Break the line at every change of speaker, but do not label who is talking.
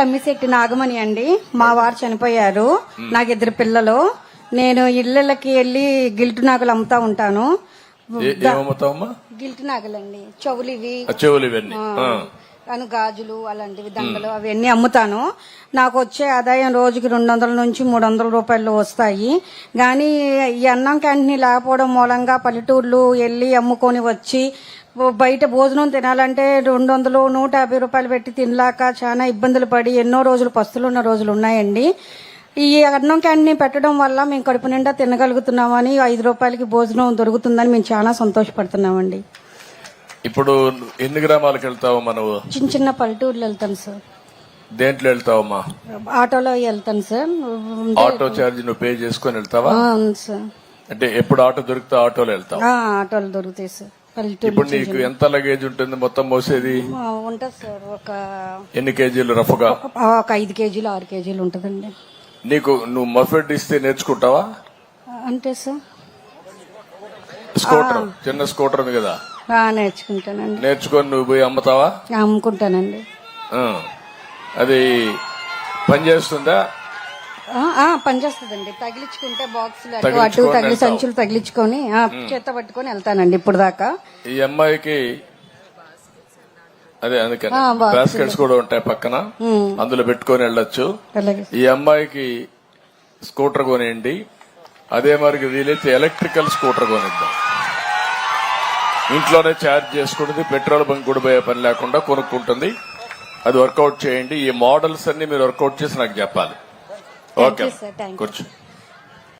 తమ్మిశెట్టి నాగమణి అండి. మా వారు చనిపోయారు. నాకు ఇద్దరు పిల్లలు. నేను ఇళ్ళకి వెళ్ళి గిల్టు నాగులు అమ్ముతా ఉంటాను. గిల్టు నాగులండి. చెవులు ఇవి.
చెవులు ఇవన్నీ.
అను గాజులు అలాంటివి దండలు అవన్నీ అమ్ముతాను. నాకు వచ్చే ఆదాయం రోజుకి రెండు వందల నుంచి మూడు వందల రూపాయలు వస్తాయి. కానీ ఈ అన్నం క్యాంటీన్ లేకపోవడం మూలంగా పల్లెటూర్లు వెళ్ళి అమ్ముకొని వచ్చి బయట భోజనం తినాలంటే రెండు వందలు నూట యాభై రూపాయలు పెట్టి తినలాక చాలా ఇబ్బందులు పడి ఎన్నో రోజులు పస్తులు ఉన్న రోజులు ఉన్నాయండి. ఈ అన్నం క్యాంటీన్ పెట్టడం వల్ల మేము కడుపు నిండా తినగలుగుతున్నామని ఐదు రూపాయలకి భోజనం దొరుకుతుందని మేము చాలా సంతోషపడుతున్నామండి.
ఇప్పుడు ఎన్ని గ్రామాలకు వెళ్తావమ్మా నువ్వు?
చిన్న చిన్న పల్లెటూర్లు వెళ్తాను సార్.
దేంట్లో వెళ్తావమ్మా?
ఆటోలో వెళ్తాను సార్.
ఆటో ఛార్జ్ నువ్వు పే చేసుకొని వెళ్తావా?
అవును సార్.
అంటే ఎప్పుడు ఆటో దొరికితే ఆటోలో వెళ్తావు?
ఆటోలు దొరుకుతాయి సార్.
ఇప్పుడు నీకు ఎంత లగేజ్ ఉంటుంది మొత్తం మోసేది
ఉంటుంది సార్. ఒక
ఎన్ని కేజీలు రఫ్గా?
ఆ, ఒక ఐదు కేజీలు ఆరు కేజీలు ఉంటుందండి.
నీకు నువ్వు మఫెడ్ ఇస్తే నేర్చుకుంటావా?
అంటే సార్?
స్కూటర్ చిన్న స్కూటర్ ఉంది కదా.
నేర్చుకుంటానండి.
నేర్చుకొని నువ్వు పోయి అమ్ముతావా?
అమ్ముకుంటానండి.
అది పనిచేస్తుందా
ఆ, ఆ, పనిచేస్తుందండి. తగిలించుకుంటే బాక్సులు అటు తగిలి. సంచులు తగిలించుకొని ఆ, చేత్త పట్టుకొని వెళ్తానండి ఇప్పుడు దాకా.
ఈ అమ్మాయికి అదే అందుకని. బాస్కెట్స్ కూడా ఉంటాయి పక్కన. అందులో పెట్టుకొని వెళ్ళొచ్చు. ఈ అమ్మాయికి స్కూటర్ కొనియండి. అదే మరికి వీలైతే ఎలక్ట్రికల్ స్కూటర్ కొనిద్దాం. ఇంట్లోనే ఛార్జ్ చేసుకుంటుంది. పెట్రోల్ బంక్ కూడా పోయే పని లేకుండా కొనుక్కుంటుంది. అది వర్కౌట్ చేయండి. ఈ మోడల్స్ అన్ని మీరు వర్కౌట్ చేసి నాకు చెప్పాలి. Okay
you, sir. Thank you.
కూర్చో